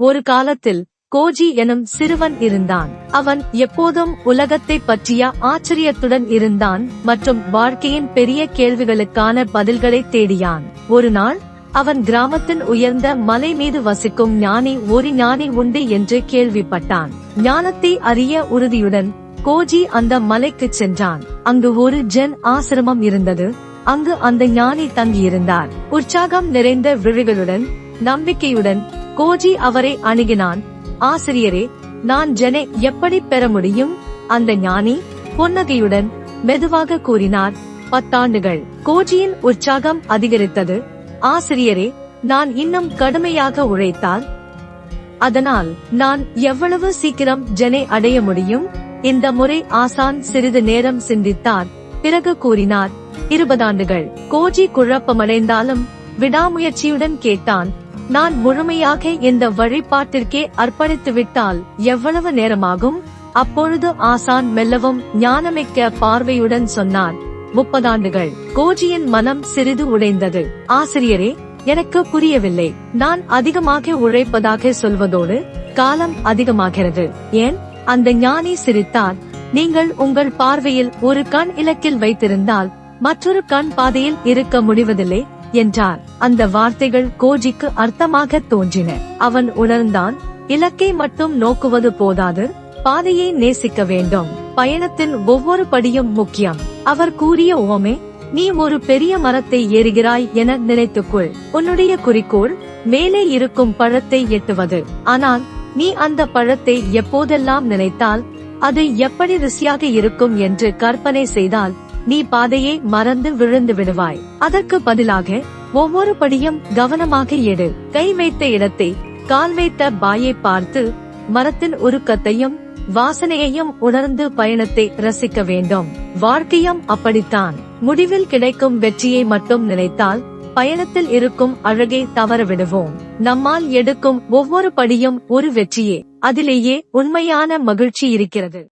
ஒரு காலத்தில் கோஜி எனும் சிறுவன் இருந்தான். அவன் எப்போதும் உலகத்தை பற்றிய ஆச்சரியத்துடன் இருந்தான் மற்றும் வாழ்க்கையின் பெரிய கேள்விகளுக்கான பதில்களை தேடியான் ஒரு நாள் அவன் கிராமத்தின் உயர்ந்த மலை மீது வசிக்கும் ஞானி ஒரு ஞானி உண்டு என்று கேள்விப்பட்டான். ஞானத்தை அறிய உறுதியுடன் கோஜி அந்த மலைக்கு சென்றான். அங்கு ஒரு ஜென் ஆசிரமம் இருந்தது. அங்கு அந்த ஞானி தங்கியிருந்தார். உற்சாகம் நிறைந்த விழிகளுடன் நம்பிக்கையுடன் கோஜி அவரை அணுகினான். ஆசிரியரே நான் ஜெனை எப்படி பெற முடியும்? அந்த ஞானி புன்னகையுடன் மெதுவாக கூறினார். பத்தாண்டுகள். கோஜியின் உற்சாகம் அதிகரித்தது. ஆசிரியரே நான் இன்னும் கடுமையாக உழைத்தால்? அதனால் நான் எவ்வளவு சீக்கிரம் ஜெனை அடைய முடியும்? இந்த முறை ஆசான் சிறிது நேரம் சிந்தித்தார். பிறகு கூறினார் இருபதாண்டுகள். கோஜி குழப்பமடைந்தாலும் விடாமுயற்சியுடன் கேட்டான். நான் முழுமையாக இந்த வழிபாட்டிற்கே அர்ப்பணித்து விட்டால் எவ்வளவு நேரமாகும்? அப்பொழுது ஆசான் மெல்லவும் ஞானமிக்க பார்வையுடன் சொன்னான் முப்பதாண்டுகள். கோஜியின் மனம் சிறிது உடைந்தது. ஆசிரியரே எனக்கு புரியவில்லை. நான் அதிகமாக உழைப்பதாக சொல்வதோடு காலம் அதிகமாகிறது. ஏன்? அந்த ஞானி சிரித்தார். நீங்கள் உங்கள் பார்வையில் ஒரு கண் இலக்கில் வைத்திருந்தால் மற்றொரு கண் பாதையில் இருக்க முடிவதில்லை. என்றார் அந்த வார்த்தைகள் கோஜிக்கு அர்த்தமாக தோன்றின. அவன் உணர்ந்தான் இலக்கை மட்டும் நோக்குவது போதாது பாதையை நேசிக்க வேண்டும். பயணத்தின் ஒவ்வொரு படியும் முக்கியம். அவர் கூறிய ஓமே நீ ஒரு பெரிய மரத்தை ஏறுகிறாய் என நினைத்துக்கொள். உன்னுடைய குறிக்கோள் மேலே இருக்கும் பழத்தை எட்டுவது. ஆனால் நீ அந்த பழத்தை எப்போதெல்லாம் நினைத்தால் அது எப்படி ருசியாக இருக்கும் என்று கற்பனை செய்தால் நீ பாதையை மறந்து விழுந்து விடுவாய். அதற்கு பதிலாக ஒவ்வொரு படியும் கவனமாக எடு. கை வைத்த இடத்தை கால் வைத்த பாயை பார்த்து மரத்தின் உருக்கத்தையும் வாசனையையும் உணர்ந்து பயணத்தை ரசிக்க வேண்டும். வாழ்க்கையும் அப்படித்தான். முடிவில் கிடைக்கும் வெற்றியை மட்டும் நினைத்தால் பயணத்தில் இருக்கும் அழகை தவற விடுவோம். நம்மால் எடுக்கும் ஒவ்வொரு படியும் ஒரு வெற்றியே. அதிலேயே உண்மையான மகிழ்ச்சி இருக்கிறது.